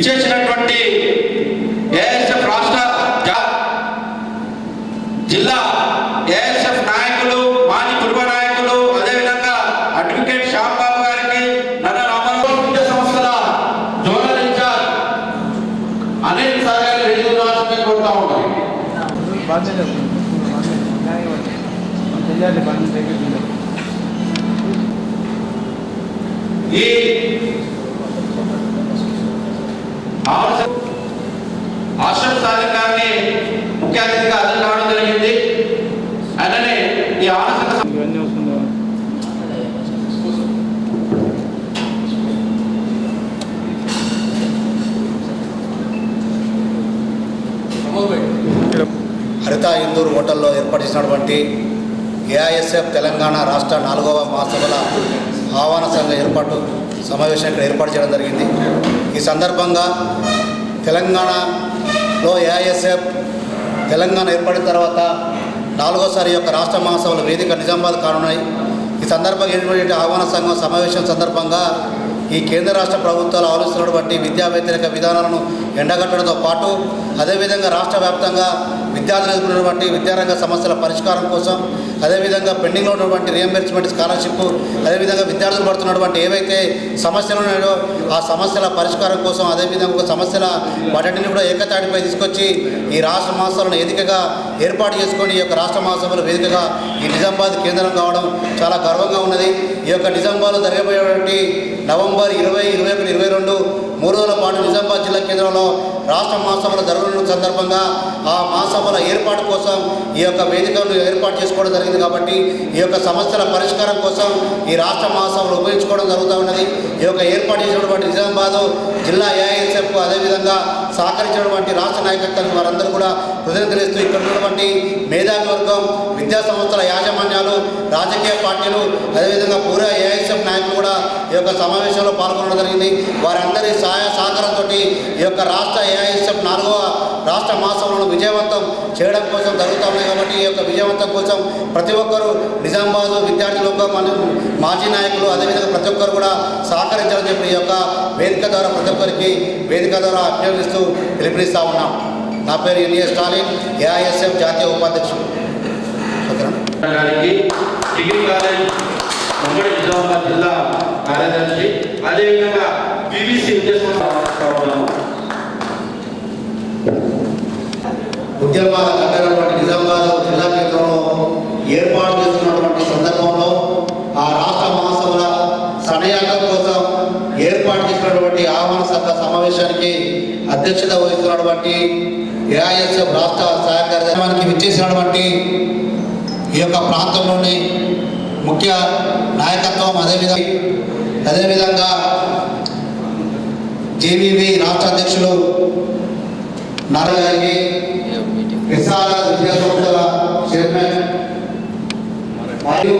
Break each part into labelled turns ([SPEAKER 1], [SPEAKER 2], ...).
[SPEAKER 1] విచ్చేసినటువంటి ఏఎస్ఎఫ్ రాష్ట్ర జిల్లా ఏఎస్ఎఫ్ నాయకులు మాజీ కుటుంబ నాయకులు అదేవిధంగా అడ్వకేట్ శ్యామ్ బాబు గారికి నన్న రామారావు సంస్థల జోనల్ ఇన్ఛార్జ్ అనిల్ సార్ గారి రెండు రాష్ట్రంగా కోరుతా ఉంటాం
[SPEAKER 2] బాధ్యత
[SPEAKER 1] ఈ ఆశ్రమ సాధన గారిని ముఖ్య అతిథిగా హాజరు కావడం జరిగింది. అలానే ఈ ఆనసక
[SPEAKER 3] హరిత ఇందూరు హోటల్లో ఏర్పాటు చేసినటువంటి ఏఐఎస్ఎఫ్ తెలంగాణ రాష్ట్ర నాలుగవ మహాసభల ఆహ్వాన సంఘ ఏర్పాటు సమావేశం ఇక్కడ ఏర్పాటు చేయడం జరిగింది. ఈ సందర్భంగా తెలంగాణలో ఏఐఎస్ఎఫ్ తెలంగాణ ఏర్పడిన తర్వాత నాలుగోసారి యొక్క రాష్ట్ర మహాసభల వేదిక నిజామాబాద్ కానున్నాయి. ఈ సందర్భంగా ఏర్పడే ఆహ్వాన సంఘం సమావేశం సందర్భంగా ఈ కేంద్ర రాష్ట్ర ప్రభుత్వాలు ఆలోచిస్తున్నటువంటి విద్యా వ్యతిరేక విధానాలను ఎండగట్టడంతో పాటు అదేవిధంగా రాష్ట్ర వ్యాప్తంగా విద్యార్థులు ఎదుర్కొన్నటువంటి విద్యారంగ సమస్యల పరిష్కారం కోసం అదేవిధంగా పెండింగ్లో ఉన్నటువంటి రియంబర్స్మెంట్ స్కాలర్షిప్ అదేవిధంగా విద్యార్థులు పడుతున్నటువంటి ఏవైతే సమస్యలు ఉన్నాయో ఆ సమస్యల పరిష్కారం కోసం అదేవిధంగా ఒక సమస్యల వాటిని కూడా ఏకతాటిపై తీసుకొచ్చి ఈ రాష్ట్ర మహాసభలను వేదికగా ఏర్పాటు చేసుకొని ఈ యొక్క రాష్ట్ర మహాసభల వేదికగా ఈ నిజామాబాద్ కేంద్రం కావడం చాలా గర్వంగా ఉన్నది. ఈ యొక్క నిజామాబాద్లో జరగబోయేటువంటి నవంబర్ ఇరవై ఇరవై ఒకటి ఇరవై రెండు మూడు రోజుల పాటు నిజామాబాద్ జిల్లా కేంద్రంలో రాష్ట్ర మహాసభలు జరగనున్న సందర్భంగా ఆ మహాసభల ఏర్పాటు కోసం ఈ యొక్క వేదికను ఏర్పాటు చేసుకోవడం జరిగింది కాబట్టి ఈ యొక్క సమస్యల పరిష్కారం కోసం ఈ రాష్ట్ర మహాసభలు ఉపయోగించుకోవడం జరుగుతూ ఉన్నది. ఈ యొక్క ఏర్పాటు చేసినటువంటి నిజామాబాద్ జిల్లా ఏఐఎస్ఎఫ్ అదేవిధంగా సహకరించినటువంటి రాష్ట్ర నాయకత్వానికి వారందరూ కూడా కృతజ్ఞతలు ఇక్కడ ఉన్నటువంటి మేధావి వర్గం విద్యా సంస్థల యాజమాన్యాలు రాజకీయ పార్టీలు అదేవిధంగా పూర్వ ఏఐఎస్ఎఫ్ నాయకులు కూడా ఈ యొక్క సమావేశంలో పాల్గొనడం జరిగింది. వారందరి సహాయ సహకారంతో ఈ యొక్క రాష్ట్ర ఏఐఎస్ఎఫ్ నాలుగవ రాష్ట్ర మహాసభలను విజయవంతం చేయడం కోసం జరుగుతూ ఉన్నాయి కాబట్టి ఈ యొక్క విజయవంతం కోసం ప్రతి ఒక్కరూ నిజామాబాద్ విద్యార్థులకు మన మాజీ నాయకులు అదేవిధంగా ప్రతి ఒక్కరు కూడా సహకరించాలని చెప్పి ఈ యొక్క వేదిక ద్వారా ప్రతి ఒక్కరికి వేదిక ద్వారా అభ్యర్థిస్తూ పిలుపునిస్తూ ఉన్నాం. నా పేరు ఎన్ఏ స్టాలిన్ ఏఐఎస్ఎఫ్ జాతీయ ఉపాధ్యక్షుడు. ఓకేనా?
[SPEAKER 1] డిగ్రీ కాలేజ్ ఉమ్మడి నిజామాబాద్ జిల్లా కార్యదర్శి అదేవిధంగా బీబీసీ ఉద్దేశం
[SPEAKER 3] ఉద్యమాల కట్టనటువంటి నిజామాబాద్ జిల్లా కేంద్రంలో ఏర్పాటు చేస్తున్నటువంటి సందర్భంలో ఆ రాష్ట్ర మహాసభల సడయాగం కోసం ఏర్పాటు చేసినటువంటి ఆహ్వాన సభ సమావేశానికి అధ్యక్షత వహిస్తున్నటువంటి ఏఐఎస్ఎఫ్ రాష్ట్ర సహాయ కార్యక్రమానికి విచ్చేసినటువంటి ఈ యొక్క ప్రాంతంలోని ముఖ్య నాయకత్వం అదేవిధంగా అదేవిధంగా జేవీవి రాష్ట్ర అధ్యక్షులు నారాయణి విశాల విద్యా సంస్థల చైర్మన్ మరియు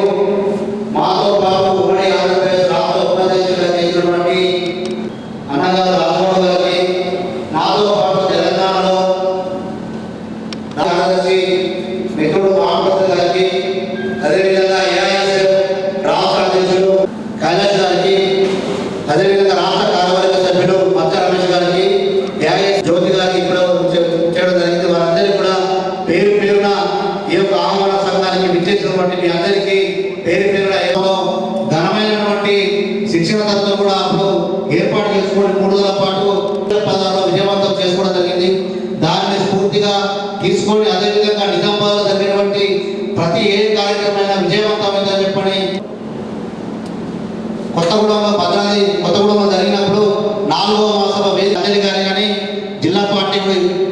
[SPEAKER 3] మాతో పాటు ఉమ్మడి ఆంధ్రప్రదేశ్ రాష్ట్ర ఉపాధ్యక్షులుగా చేసినటువంటి అన్నగారు రాఘవరావు గారికి మాతో పాటు తెలంగాణలో కార్యదర్శి మిత్రుడు మహాప్రసాద్ గారికి అదేవిధంగా ఏఐఎస్ఎఫ్ రాష్ట్ర అధ్యక్షుడు కైలాష్ గారికి అదేవిధంగా రాష్ట్ర కార్యవర్గ సభ్యులు మచ్చ రమేష్ గారికి ఏఐఎస్ జ్యోతి గారికి ఇప్పుడు చే- చేయడం జరిగింది వారందరికీ కూడా పేరు పేరున ఈ యొక్క ఆహ్వాన సంఘానికి విచ్చేసినటువంటి మీ అందరికీ పేరు పేరున ఏదో ఘనమైనటువంటి శిక్షణ తత్వం కూడా అప్పుడు ఏర్పాటు చేసుకొని మూడు రోజుల పాటు పదాల్లో విజయవంతం చేసుకోవడం జరిగింది దానిని స్ఫూర్తిగా తీసుకొని అదేవిధంగా నిజామాబాద్లో జరిగినటువంటి ప్రతి ఏ కార్యక్రమమైనా విజయవంతమైందని చెప్పని కొత్తగూడెంలో భద్రాద్రి కొత్తగూడెంలో జరిగినప్పుడు నాలుగవ మాసభ వేది అంజలి గారి కానీ జిల్లా పార్టీ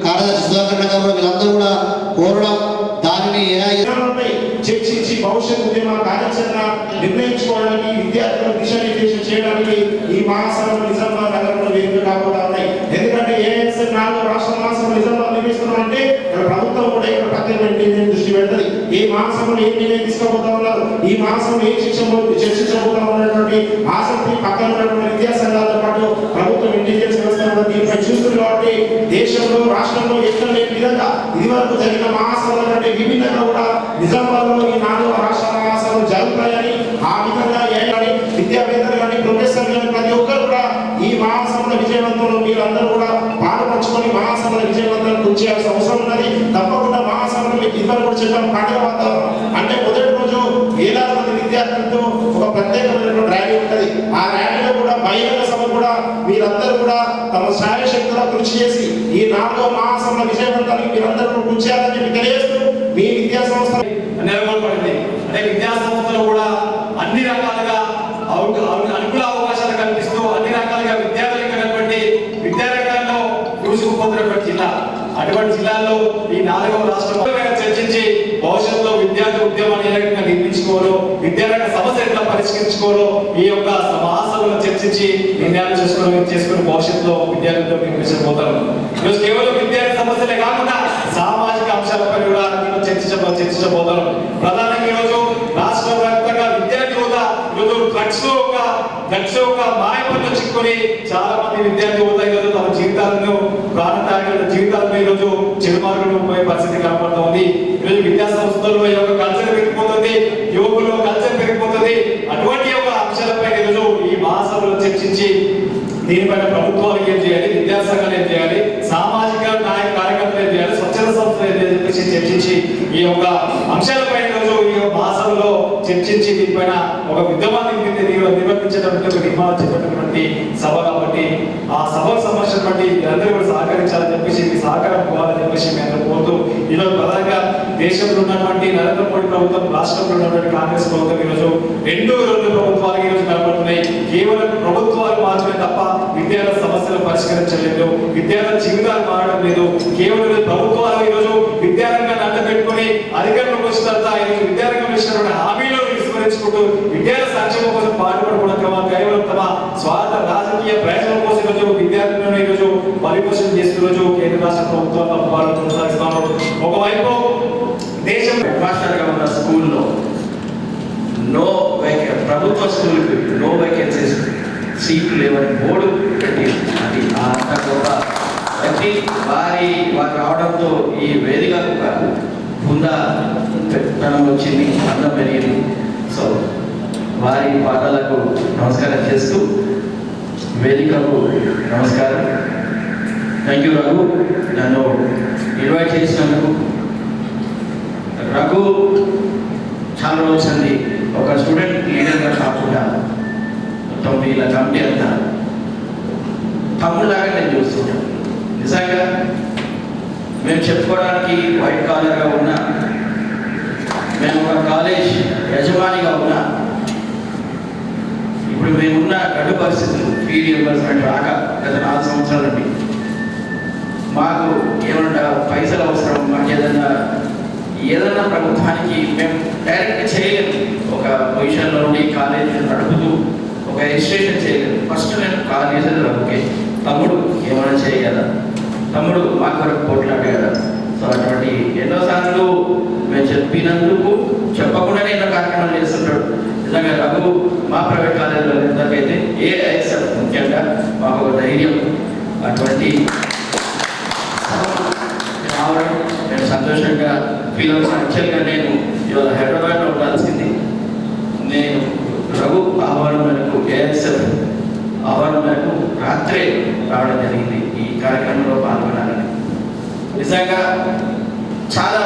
[SPEAKER 3] కార్యదర్శి సుధాకర్ గారు వీళ్ళందరూ కూడా కోరడం దానిని ఏఐ
[SPEAKER 4] విధానాలపై చర్చించి భవిష్యత్ ఉద్యమ కార్యాచరణ నిర్ణయించుకోవడానికి విద్యార్థులను దిశానిర్దేశం చేయడానికి ఈ మహాసభలు నిజామాబాద్ నగరంలో వేదిక కాబోతా ఉన్నాయి ఎందుకంటే ఏఎస్ఎన్ నాలుగు రాష్ట్ర మహాసభలు నిజామాబాద్ నిర్మిస్తున్న అంటే ఇక్కడ ప్రభుత్వం కూడా ఇక్కడ పక్కన పెట్టి నేను దృష్టి పెడుతుంది ఈ మాసంలో ఏం నిర్ణయం తీసుకోబోతా ఉన్నారు? ఈ మాసంలో ఏం శిక్షణ చర్చించబోతా ఉన్నటువంటి ఆసక్తి పక్కన ఉన్నటువంటి విద్యా సంఘాలతో పాటు ప్రభుత్వం ఇంటెలిజెన్స్ వ్యవస్థ దీనిపై చూస్తుంది కాబట్టి దేశంలో రాష్ట్రంలో ఎక్కడ లేని విధంగా ఇది వరకు జరిగిన మహాసభల కంటే విభిన్నంగా కూడా నిజామాబాద్లో ఈ నాలుగు రాష్ట్ర మహాసభలు జరుగుతాయని ఆ విధంగా ఏడాది విద్యావేత్తలు కానీ ప్రొఫెసర్లు కానీ ప్రతి ఒక్కరు కూడా ఈ మహాసభల విజయవంతంలో మీరందరూ కూడా పాల్పంచుకొని మహాసభల విజయవంతం కృషి చేయాల్సిన అవసరం ఉన్నది తప్పకుండా మహాసభలు మీకు ఇద్దరు కూడా చెప్పాం పండుగ వాతావరణం అంటే మొదటి రోజు వేలాది మంది విద్యార్థులతో ఒక ప్రత్యేకమైనటువంటి ర్యాలీ ఉంటుంది ఆ ర్యాలీలో కూడా బహిరంగ సభ కూడా మీరందరూ కూడా తమ శాయశక్తిలో కృషి చేసి ఈ నాలుగో మహాసభల విజయవంతానికి మీరందరూ కూడా కృషి చేయాలని చెప్పి తెలియజేస్తూ మీ విద్యా సంస్థ
[SPEAKER 5] నెలకొల్పడింది అంటే విద్యా సంస్థలు కూడా అన్ని రకాలుగా అవ- అవ- అనుకూల అవకాశాలు కల్పిస్తూ అన్ని రకాలుగా విద్యార్థులకు ఉన్నటువంటి విద్యారంగంలో దూసుకుపోతున్నటువంటి జిల్లా జిల్లాల్లో ఈ నాలుగవ రాష్ట్రం చర్చించి భవిష్యత్తులో విద్యార్థి ఉద్యమాన్ని ఏ రకంగా నిర్మించుకోవాలో విద్యారంగ సమస్య ఎట్లా పరిష్కరించుకోవాలో ఈ యొక్క మహాసభలో చర్చించి నిర్ణయాలు చేసుకుని చేసుకుని భవిష్యత్తులో విద్యార్థులతో నిర్మించబోతారు ఈరోజు కేవలం విద్యార్థి సమస్యలే కాకుండా సామాజిక అంశాలపై కూడా దీనిలో చర్చించబో చర్చించబోతారు. ప్రధాన ఈరోజు రాష్ట్ర వ్యాప్తంగా విద్యార్థి యువత ఈరోజు ఒక డ్రగ్స్ ఒక మాయపంలో చిక్కుని చాలా మంది విద్యార్థి యువత ఈరోజు తమ జీవితాలను ప్రాణత్యాగ జీవితాలను ఈరోజు చెడుమార్గంలో పోయే పరిస్థితి కనపడుతోంది. ఈరోజు విద్యా సంస్థల్లో ఈ యొక్క కల్చర్ పెరిగిపోతుంది యువకులు కల్చర్ పెరిగిపోతుంది. అటువంటి యొక్క అంశాలపై ఈరోజు ఈ మహాసభలో చర్చించి దీనిపైన ప్రభుత్వాలు ఏం చేయాలి విద్యాసంఘాలు ఏం చేయాలి సామాజిక నాయక కార్యకర్తలు ఏం చేయాలి స్వచ్ఛంద సంస్థలు ఏం చేయాలి చెప్పేసి చర్చించి ఈ యొక్క అంశాలపై రోజు ఈ యొక్క మహాసభలో చర్చించి దీనిపైన ఒక విద్యమాన్ని నిర్వర్తించేటటువంటి ఒక నిర్మాణం చేపట్టినటువంటి సభ కాబట్టి ఆ సభ సమస్యను బట్టి అందరూ కూడా సహకరించాలని చెప్పేసి మీ సహకారం పోవాలని చెప్పేసి మేము అందరూ కోరుతూ ఈరోజు ప్రధానంగా దేశంలో ఉన్నటువంటి నరేంద్ర మోడీ ప్రభుత్వం రాష్ట్రంలో ఉన్నటువంటి కాంగ్రెస్ ప్రభుత్వం ఈరోజు రెండు రెండు ప్రభుత్వాలు ఈరోజు కనబడుతున్నాయి కేవలం ప్రభుత్వాలు మాత్రమే తప్ప విద్యార్థుల సమస్యలు పరిష్కరించలేదు. విద్యార్థుల జీవితాలు మారడం లేదు. కేవలం ప్రభుత్వాలు ఈరోజు విద్యారంగాన్ని అడ్డ పెట్టుకొని అధికారంలోకి వచ్చిన తర్వాత ఈరోజు విద్యారంగం ఇచ్చినటువంటి హామీలను తెచ్చుకుంటూ విద్యార్థుల సంక్షేమం కోసం పాటుపడకూడదు కేవలం తమ స్వార్థ రాజకీయ ప్రయోజనం కోసం ఈరోజు విద్యార్థులను ఈరోజు పరిపోషణ చేస్తూ రోజు కేంద్ర రాష్ట్ర ప్రభుత్వాలు వాళ్ళు కొనసాగిస్తున్నారు. ఒకవైపు దేశం
[SPEAKER 6] మాస్టర్గా ఉన్న స్కూల్లో నో వేకె ప్రభుత్వ స్కూల్కి నో వేకెన్సీస్ సీట్లు లేవని బోర్డు పెట్టి అది ఆ అంత గొప్ప వ్యక్తి వారి వారు రావడంతో ఈ వేదిక ఒక బృందా పెత్తనం వచ్చింది అందం పెరిగింది. సో వారి పాటలకు నమస్కారం చేస్తూ వేదికకు నమస్కారం. థ్యాంక్ యూ రఘు నన్ను ఇన్వైట్ చేసినందుకు రఘు చాలా రోజుంది ఒక స్టూడెంట్ లీడర్గా కాకుండా మొత్తం వీళ్ళ కమిటీ అంతా తమ్ముళ్ళలాగా నేను చూస్తున్నాను నిజంగా మేము చెప్పుకోవడానికి వైట్ కాలర్గా ఉన్నా మేము ఒక కాలేజ్ యజమానిగా ఉన్నా ఇప్పుడు మేమున్న గడు పరిస్థితులు ఫీ ఇవ్వాల్సినట్టు రాక గత నాలుగు సంవత్సరాల నుండి మాకు ఏమన్నా పైసలు అవసరం మాకు ఏదన్నా ఏదన్నా ప్రభుత్వానికి మేము డైరెక్ట్ చేయలేము. ఒక పొజిషన్లో ఉండి కాలేజీ నడుపుతూ ఒక రిజిస్ట్రేషన్ చేయలేదు ఫస్ట్ నేను కాల్ చేసేది ఓకే తమ్ముడు ఏమైనా చేయగలరా? తమ్ముడు మా కొరకు పోట్లాడగలరా? సో అటువంటి ఎన్నోసార్లు మేము చెప్పినందుకు చెప్పకుండానే ఎన్నో కార్యక్రమాలు చేస్తుంటాడు. నిజంగా రఘు మా ప్రైవేట్ కాలేజీలో ఇంతకైతే ఏ ఐఎస్ఎఫ్ ముఖ్యంగా మాకు ఒక ధైర్యం అటువంటి రావడం. నేను సంతోషంగా ఫీల్ అవుతాను యాక్చువల్గా నేను ఇవాళ హైదరాబాద్లో ఉండాల్సింది. నేను రఘు ఆహ్వానం మేరకు ఏఎస్ఎఫ్ ఆహ్వానం మేరకు రాత్రే రావడం జరిగింది. ఈ కార్యక్రమంలో పాల్గొనాలని. నిజంగా చాలా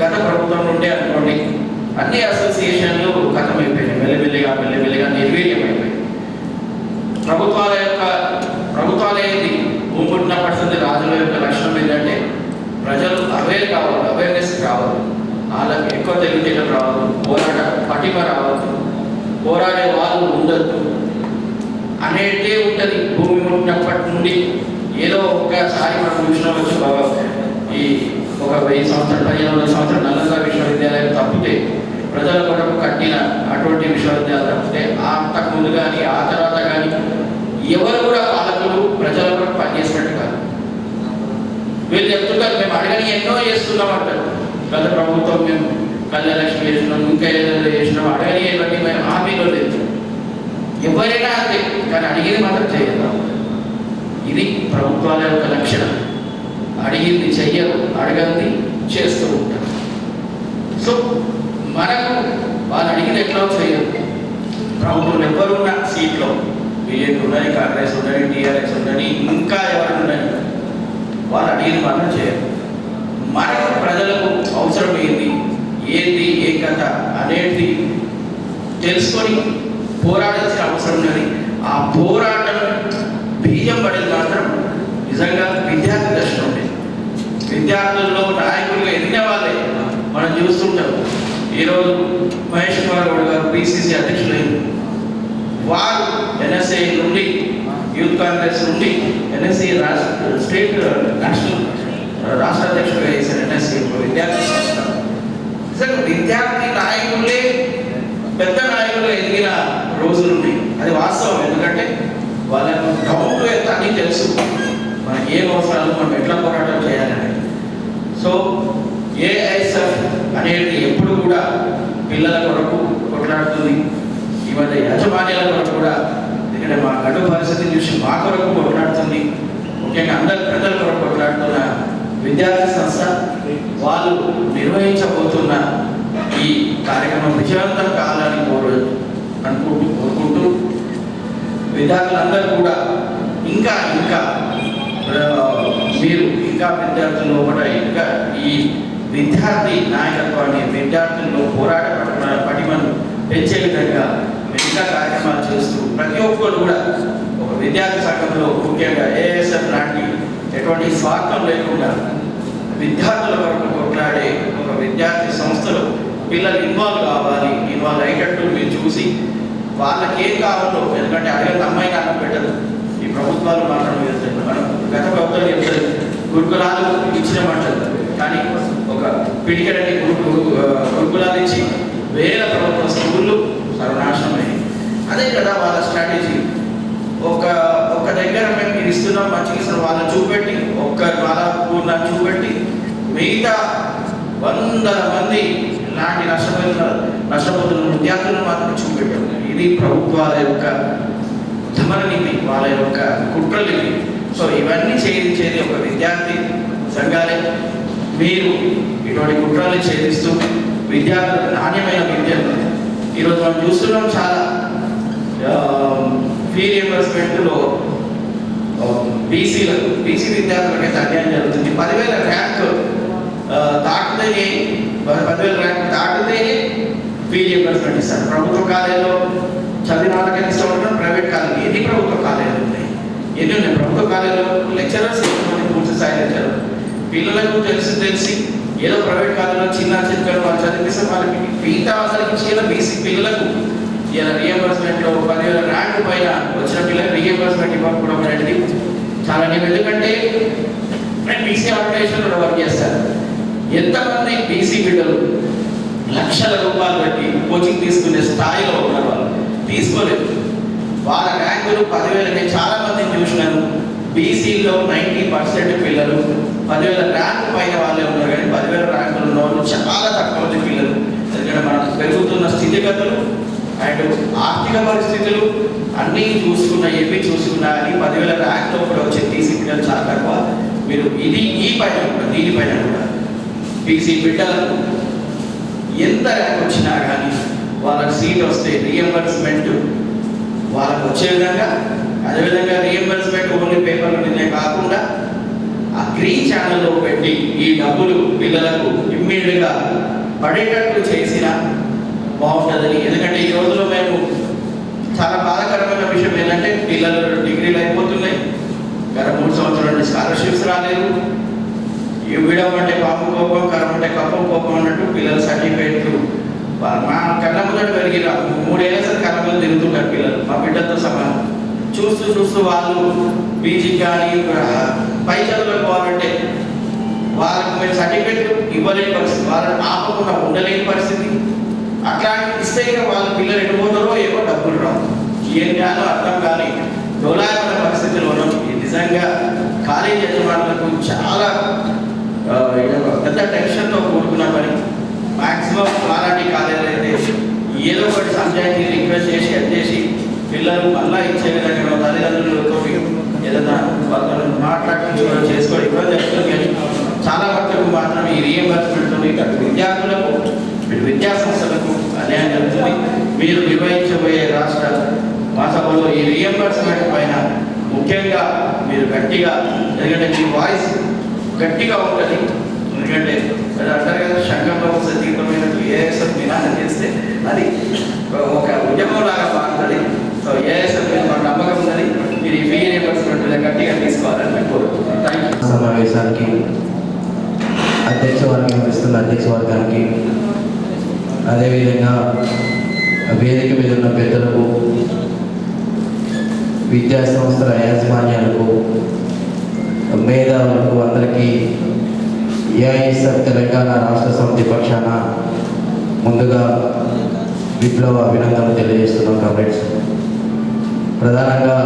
[SPEAKER 6] గత ప్రభుత్వం నుండి అనుకోండి అన్ని అసోసియేషన్లు గతమైపోయినాయి మెల్లిమెల్లిగా మెల్లిమెల్లిగా నిర్వీర్యం అయిపోయాయి ప్రభుత్వాల యొక్క ప్రభుత్వాలు ఏంటి భూమి పుట్టినప్పటి రాజుల యొక్క లక్షణం ఏంటంటే ప్రజలు అవేర్ కావాలి అవేర్నెస్ రావాలి వాళ్ళకి ఎక్కువ తెలివితేటలు రావద్దు పోరాట పటిమ రావద్దు పోరాడే వాళ్ళు ఉండద్దు. అనేటే ఉంటుంది భూమి పుట్టినప్పటి నుండి ఏదో ఒకసారి మనం వచ్చి బాబా. ఈ ఒక వెయ్యి సంవత్సరాలు పదిహేను వందల సంవత్సరాలు నల్లగా విశ్వవిద్యాలయం తప్పితే ప్రజల కొరకు కట్టిన అటువంటి విశ్వవిద్యాలయం తప్పితే అంతకు ముందు కానీ ఆ తర్వాత కానీ ఎవరు కూడా పాలకులు ప్రజల కొరకు పనిచేసినట్టు కాదు. వీళ్ళు చెప్తుంటారు అడగని ఎన్నో చేస్తున్నాం అంటారు. గత ప్రభుత్వం మేము కళ్యాణలక్ష్మి చేసినాం ఇంకా ఏదో చేసినాం అడగని ఇవన్నీ మేము హామీలో లేదు ఎవరైనా అంతే కానీ అడిగేది మాత్రం చేయదు ఇది ప్రభుత్వాల యొక్క లక్షణం. అడిగింది చెయ్యరు అడగంది చేస్తూ ఉంటారు. సో మనకు వాళ్ళు అడిగింది ఎట్లా చేయరు? ప్రభుత్వం ఎవరున్న సీట్లో. బీజేపీ ఉన్నది కాంగ్రెస్ ఉన్నది టీఆర్ఎస్ ఉన్నది ఇంకా ఎవరు ఉన్నది. వాళ్ళు అడిగింది మాత్రం చేయరు. మనకు ప్రజలకు అవసరం ఏంది? ఏంది ఏ కథ అనేది తెలుసుకొని పోరాడాల్సిన అవసరం ఉన్నది. ఆ పోరాటం బియ్యం పడేది మాత్రం నిజంగా విద్యార్థి దర్శనం ఉండేది. విద్యార్థుల్లో నాయకులుగా ఎదిగిన వాళ్ళే మనం చూస్తుంటాం. ఈరోజు మహేష్ కుమార్ గౌడ్ గారు పిసిసి అధ్యక్షులైన వారు ఎన్ఎస్ఏ నుండి యూత్ కాంగ్రెస్ నుండి ఎన్ఎస్ఏ రాష్ట్ర స్టేట్ నేషనల్ రాష్ట్ర అధ్యక్షుడిగా చేశారు ఎన్ఎస్ఏ విద్యార్థి సంస్థ. నిజంగా విద్యార్థి నాయకులే పెద్ద నాయకులు ఎదిగిన రోజులు ఉన్నాయి. అది వాస్తవం. ఎందుకంటే వాళ్ళను కౌంట్ ఎంత అని తెలుసు. మనకి ఏం అవసరాలు మనం ఎట్లా పోరాటం చేయాలని సో ఏఐఎస్ఎఫ్ అనేది ఎప్పుడు కూడా పిల్లల కొరకు కొట్లాడుతుంది. ఈ మధ్య యాజమాన్యాల కొరకు కూడా. ఎందుకంటే మా గడువు పరిస్థితిని చూసి మా కొరకు కొట్లాడుతుంది. ముఖ్యంగా అందరి ప్రజల కొరకు కొట్లాడుతున్న విద్యార్థి సంస్థ వాళ్ళు నిర్వహించబోతున్న ఈ కార్యక్రమం విజయవంతం కావాలని కోరు అనుకుంటూ కోరుకుంటూ విద్యార్థులందరూ కూడా ఇంకా ఇంకా మీరు ఇంకా విద్యార్థుల లోపల ఇంకా ఈ విద్యార్థి నాయకత్వాన్ని విద్యార్థుల్లో పోరాట పటిమను పెంచే విధంగా మీరు ఇంకా కార్యక్రమాలు చేస్తూ ప్రతి ఒక్కరు కూడా ఒక విద్యార్థి సంఘంలో ముఖ్యంగా ఏఎస్ఎఫ్ లాంటి ఎటువంటి స్వార్థం లేకుండా విద్యార్థుల వరకు కొట్లాడే ఒక విద్యార్థి సంస్థలో పిల్లలు ఇన్వాల్వ్ కావాలి ఇన్వాల్వ్ అయ్యేటట్టు మీరు చూసి వాళ్ళకి ఏం కావాలో ఎందుకంటే అడగని అమ్మాయిని అన్నం పెట్టదు. ఈ ప్రభుత్వాలు మాత్రం మనం గత ప్రభుత్వం చెప్తారు గురుకులాలు ఇచ్చినామంటారు. కానీ ఒక పిడికడని గురుకులాలు ఇచ్చి వేల ప్రభుత్వ స్కూళ్ళు సర్వనాశనమైంది అదే కదా వాళ్ళ స్ట్రాటజీ. ఒక ఒక దగ్గర మేము ఇది ఇస్తున్నాం మంచిగా ఇస్తున్నాం వాళ్ళని చూపెట్టి ఒక్క వాళ్ళ పూర్ణాన్ని చూపెట్టి మిగతా వందల మంది ఇలాంటి నష్టపోయిన నష్టపోతున్న విద్యార్థులను మాత్రం చూపెట్టారు ఇది ప్రభుత్వాల యొక్క ధమరనిధి వాళ్ళ యొక్క కుట్రలివి సో ఇవన్నీ ఛేదించేది ఒక విద్యార్థి సంఘాలే. మీరు ఇటువంటి కుట్రల్ని ఛేదిస్తూ విద్యార్థులకు నాణ్యమైన విద్యను ఈరోజు మనం చూస్తున్నాం చాలా ఫీ రియంబర్స్మెంట్లో బీసీలకు బీసీ విద్యార్థులకు అయితే అన్యాయం జరుగుతుంది. పదివేల ర్యాంక్ ఆ, దాటితేనే పదివేల ర్యాంక్ దాటితేనే ఫీ నటిస్తారు ప్రభుత్వ కాలేజీలో చదివిన వాళ్ళకి ఇష్టం ఉంటారు ప్రైవేట్ కాలేజీ ఎన్ని ప్రభుత్వ కాలేజీలు ఉన్నాయి? ఎన్ని ఉన్నాయి? ప్రభుత్వ కాలేజీలో లెక్చరర్స్ ఎంతమంది పూర్తి స్థాయి లెక్చరర్ పిల్లలకు తెలిసి తెలిసి ఏదో ప్రైవేట్ కాలేజీలో చిన్న చిన్న వాళ్ళు చదివిస్తే వాళ్ళకి మిగతా అసలు ఇచ్చిన బీసీ పిల్లలకు ఇలా రియంబర్స్మెంట్లో పదివేల ర్యాంక్ పైన వచ్చిన పిల్లలకు రియంబర్స్మెంట్ ఇవ్వకపోవడం అనేది చాలా నేను ఎందుకంటే నేను బీసీ ఆర్గనైజేషన్లో వర్క్ చేస్తాను. ఎంతమంది బీసీ బిడ్డలు లక్షల రూపాయలు పెట్టి కోచింగ్ తీసుకునే స్థాయిలో ఉన్నారు వాళ్ళు. తీసుకోలేదు. వాళ్ళ ర్యాంకులు పదివేల నేను చాలా మందిని చూసినాను బీసీలో నైంటీ పర్సెంట్ పిల్లలు పదివేల ర్యాంక్ పైన వాళ్ళే ఉన్నారు కానీ పదివేల ర్యాంకులు ఉన్నవాళ్ళు చాలా తక్కువ మంది పిల్లలు. ఎందుకంటే మనకు పెరుగుతున్న స్థితిగతులు అండ్ ఆర్థిక పరిస్థితులు అన్నీ చూసుకున్న ఏవి చూసుకున్నా కానీ పదివేల ర్యాంక్లో కూడా వచ్చే బీసీ పిల్లలు చాలా తక్కువ. మీరు ఇది ఈ పైన కూడా దీనిపైన కూడా. బీసీ బిడ్డలకు ఎంత ర్యాంక్ వచ్చినా కానీ వాళ్ళకి సీట్ వస్తే రియంబర్స్మెంట్ వాళ్ళకు వచ్చే విధంగా అదేవిధంగా రియంబర్స్మెంట్ ఓన్లీ పేపర్ల మీదే కాకుండా ఆ గ్రీన్ ఛానల్లో పెట్టి ఈ డబ్బులు పిల్లలకు ఇమ్మీడియట్గా పడేటట్టు చేసిన బాగుంటుందని. ఎందుకంటే ఈ రోజులో మేము చాలా బాధాకరమైన విషయం ఏంటంటే పిల్లలు డిగ్రీలు అయిపోతున్నాయి. గత మూడు సంవత్సరాల నుండి స్కాలర్షిప్స్ రాలేదు. ఇవ్వడం అంటే పాపం కోపం కరం అంటే కప్పం కోపం అన్నట్టు పిల్లల సర్టిఫికేట్లు మా కళ్ళ ముందట పెరిగిన మూడేళ్ళ సార్ కళ్ళ ముందు తిరుగుతుంటారు పిల్లలు. మా బిడ్డతో సమానం. చూస్తూ చూస్తూ వాళ్ళు పీజీ కానీ పై చదువులకు పోవాలంటే వాళ్ళకి మీరు సర్టిఫికేట్ ఇవ్వలేని పరిస్థితి. వాళ్ళని ఆపకుండా ఉండలేని పరిస్థితి. అట్లాంటి ఇస్తే ఇక వాళ్ళ పిల్లలు ఎడిపోతారో ఏమో డబ్బులు రావు. ఏం కానో అర్థం కానీ దోలాయమైన పరిస్థితులు ఉన్నాం. నిజంగా కాలేజ్ యజమానులకు చాలా పెద్ద టెన్షన్తో కూడుకున్న పని మాక్సిమం అలాంటి కాలేజీలు ఏదో ఒకటి సంజాయితీ రిక్వెస్ట్ చేసి అది పిల్లలు మళ్ళీ ఇచ్చే విధంగా తల్లిదండ్రులతో ఏదైనా వాళ్ళని మాట్లాడుకుని చేసుకోవడం ఇబ్బంది అవుతుంది చాలా వరకు మాత్రం ఈ రీఎంబర్స్మెంట్ అటు విద్యార్థులకు ఇటు విద్యా సంస్థలకు అన్యాయం జరుగుతుంది. మీరు నిర్వహించబోయే రాష్ట్ర మాసభలో ఈ రీఎంబర్స్మెంట్ పైన ముఖ్యంగా మీరు గట్టిగా ఎందుకంటే మీ వాయిస్ గట్టిగా ఉంటుంది. ఎందుకంటే అది అంటారు కదా శంఖంలో ఒక ఏఎస్ఎఫ్ విధానం చేస్తే అది ఒక ఉద్యమం లాగా మారుతుంది. సో ఏఎస్ఎఫ్ మీద మన నమ్మకం ఉందని మీరు ఈ ఫీ రీఎంబర్స్మెంట్ గట్టిగా తీసుకోవాలని మేము కోరుతున్నాను థ్యాంక్
[SPEAKER 7] సమావేశానికి అధ్యక్ష వర్గం ఇస్తున్న అధ్యక్ష వర్గానికి అదేవిధంగా వేదిక మీద ఉన్న పెద్దలకు విద్యా సంస్థల యాజమాన్యాలకు మేధావులకు అందరికీ ఏఐఎస్ఎఫ్ తెలంగాణ రాష్ట్ర సమితి పక్షాన ముందుగా విప్లవ అభినందనలు తెలియజేస్తున్నాం కామ్రేడ్స్. ప్రధానంగా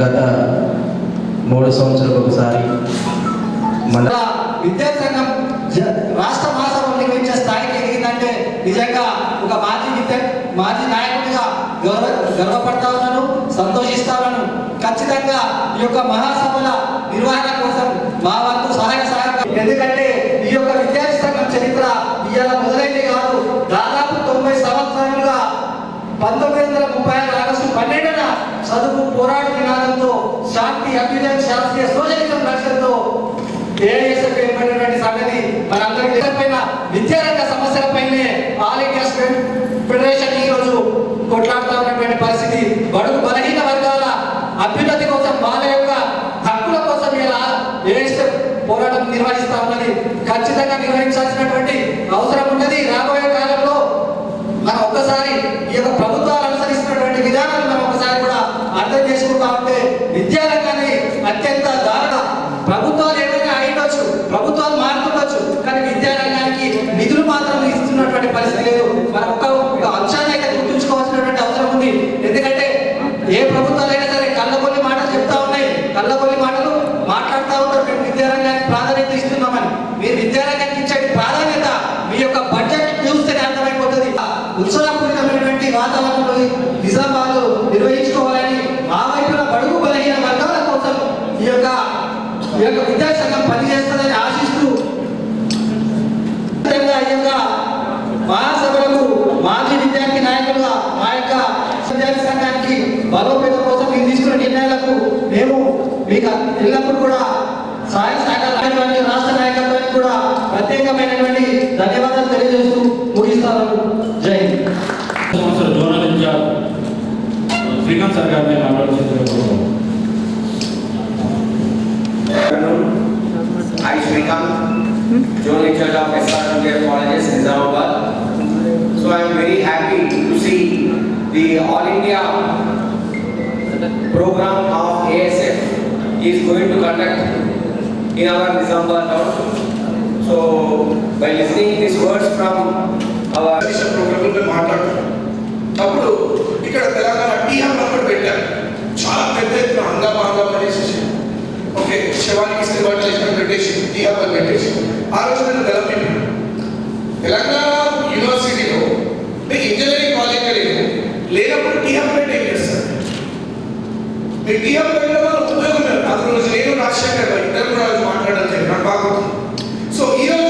[SPEAKER 7] గత మూడు సంవత్సరాలకు ఒకసారి మన
[SPEAKER 8] విద్యాసంఘం రాష్ట్ర మహాసభ వచ్చే స్థాయికి ఎదిగిందంటే నిజంగా ఒక మాజీ విద్య మాజీ నాయకుడిగా గౌరవ గర్వపడతా ఉన్నాను సంతోషిస్తా ఖచ్చితంగా ఈ యొక్క మహాసభల నిర్వహణ కోసం మా వంతు సహాయ సహకారం ఎందుకంటే ఈ యొక్క విద్యార్థి సంఘం చరిత్ర ఇవాళ మొదలైంది కాదు. దాదాపు తొంభై సంవత్సరాలుగా పంతొమ్మిది వందల ముప్పై ఆరు ఆగస్టు పన్నెండున చదువు పోరాట నినాదంతో శాంతి అభ్యుదయం శాస్త్రీయ సోషలిజం లక్ష్యంతో ఏఎస్ఎఫ్ ఏర్పడినటువంటి సంగతి మనందరికీ తెలిసిపోయిన విద్యారంగ సమస్యలపైనే ఆల్ ఇండియా స్టూడెంట్ ఫెడరేషన్ ఈ రోజు కొట్లాడుతూ ఉన్నటువంటి పరిస్థితి బడుగు బలహీన వర్గాల అభ్యున్నతి కోసం వాళ్ళ యొక్క హక్కుల కోసం ఇలా ఏఎస్ఎఫ్ పోరాటం నిర్వహిస్తా ఉన్నది ఖచ్చితంగా నిర్వహించాల్సినటువంటి అవసరం ఉన్నది. రాబోయే కాలంలో మనం ఒక్కసారి ఈ యొక్క ప్రభుత్వాలు అనుసరిస్తున్నటువంటి విధానాలు మనం ఒకసారి కూడా అర్థం చేసుకుంటా ఉంటే విద్యారంగాన్ని అత్యంత దారుణ. ప్రభుత్వాలు ఏమైనా అయ్యొచ్చు ప్రభుత్వాలు మారుతుండొచ్చు కానీ విద్యారంగానికి నిధులు మాత్రం ఇస్తున్నటువంటి పరిస్థితి లేదు. మనం ఒక్క ఈ యొక్క విద్యాసంఘం పనిచేస్తుందని ఆశిస్తూ ఈ యొక్క మహాసభలకు మాజీ విద్యార్థి నాయకులుగా మా యొక్క విద్యార్థి సంఘానికి బలోపేతం కోసం మీరు తీసుకున్న నిర్ణయాలకు మేము మీకు ఎల్లప్పుడూ కూడా సహాయ సహకారాలు రాష్ట్ర నాయకత్వానికి కూడా ప్రత్యేకమైనటువంటి ధన్యవాదాలు తెలియజేస్తూ ముగిస్తాను. జై
[SPEAKER 9] సంవత్సరం జోనల్ ఇన్ఛార్జ్ శ్రీకాంత్ సార్ గారిని మాట్లాడుతున్నారు
[SPEAKER 10] I, Srikanth, Journal in charge of SR Junior Colleges, Nizamabad. So I am very happy to see the All India program of ASF is going to conduct in our Nizamabad town. So by listening these words from our
[SPEAKER 11] commission programme లో మాట్లాడుతున్నాం అప్పుడు ఇక్కడ Telangana tea hub అని కూడా పెట్టారు చాలా పెద్ద ఎత్తున హంగామా హంగామా చేసేసి ఓకే శవానికి ఇస్తే వాళ్ళు చేసిన పెట్టేసి టీఆర్ హబ్ ఆ రోజు నేను డెవలప్మెంట్ తెలంగాణ యూనివర్సిటీలో మీకు ఇంజనీరింగ్ కాలేజ్ లేదు లేనప్పుడు టీఆర్ హబ్ పెట్టి ఏం చేస్తారు మీ టీఆర్ హబ్ పెట్టడం వల్ల ఉపయోగం లేదు. అది రోజు నేను రాజశేఖర్ ఇద్దరు కూడా రోజు మాట్లాడడం జరిగింది. నాకు బాగుంది సో ఈ రోజు